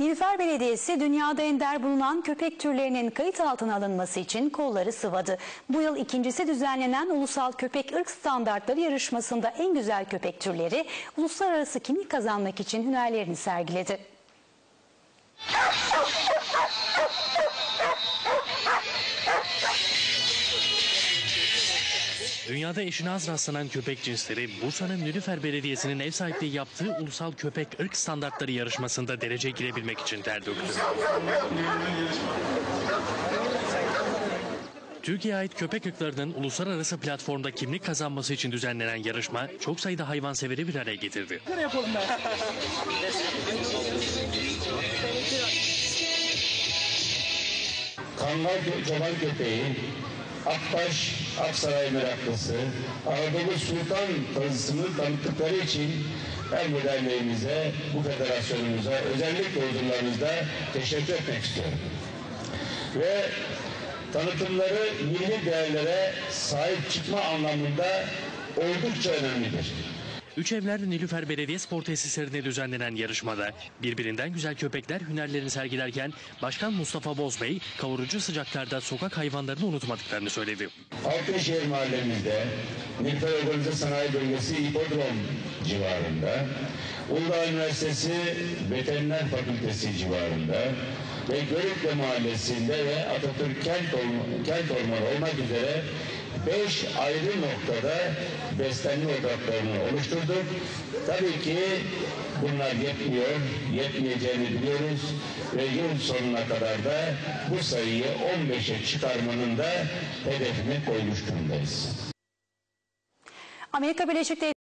Nilüfer Belediyesi dünyada ender bulunan köpek türlerinin kayıt altına alınması için kolları sıvadı. Bu yıl ikincisi düzenlenen Ulusal Köpek Irk Standartları yarışmasında en güzel köpek türleri uluslararası kimlik kazanmak için hünerlerini sergiledi. Dünyada eşine az rastlanan köpek cinsleri Bursa'nın Nilüfer Belediyesi'nin ev sahipliği yaptığı Ulusal Köpek Irk Standartları yarışmasında derece girebilmek için ter döktü. Türkiye'ye ait köpek ırklarının uluslararası platformda kimlik kazanması için düzenlenen yarışma çok sayıda hayvanseveri bir araya getirdi. Kangal Çoban Köpeği, Akbaş, Aksaray meraklısı, Anadolu Sultan tazısını tanıttıkları için bu derneğimize, bu federasyonumuza, özellikle huzurlarınızda teşekkür etmek istiyorum. Ve tanıtımları milli değerlere sahip çıkma anlamında oldukça önemlidir. Üç Evler Nilüfer Belediye Spor Tesislerinde düzenlenen yarışmada birbirinden güzel köpekler hünerlerini sergilerken Başkan Mustafa Bozbey kavurucu sıcaklarda sokak hayvanlarını unutmadıklarını söyledi. Altınşehir mahallemizde Nilüfer Organize Sanayi Bölgesi İpodrom civarında, Uludağ Üniversitesi Veteriner Fakültesi civarında ve Görükle Mahallesi'nde ve Atatürk Kent, Orman- Kent Ormanı olmak üzere beş ayrı noktada beslenme odaklarını oluşturduk. Tabii ki bunlar yetmiyor, yetmeyeceğini biliyoruz ve yıl sonuna kadar da bu sayıyı 15'e çıkarmanın da hedefini koymuş durumdayız. Amerika Birleşik Devletleri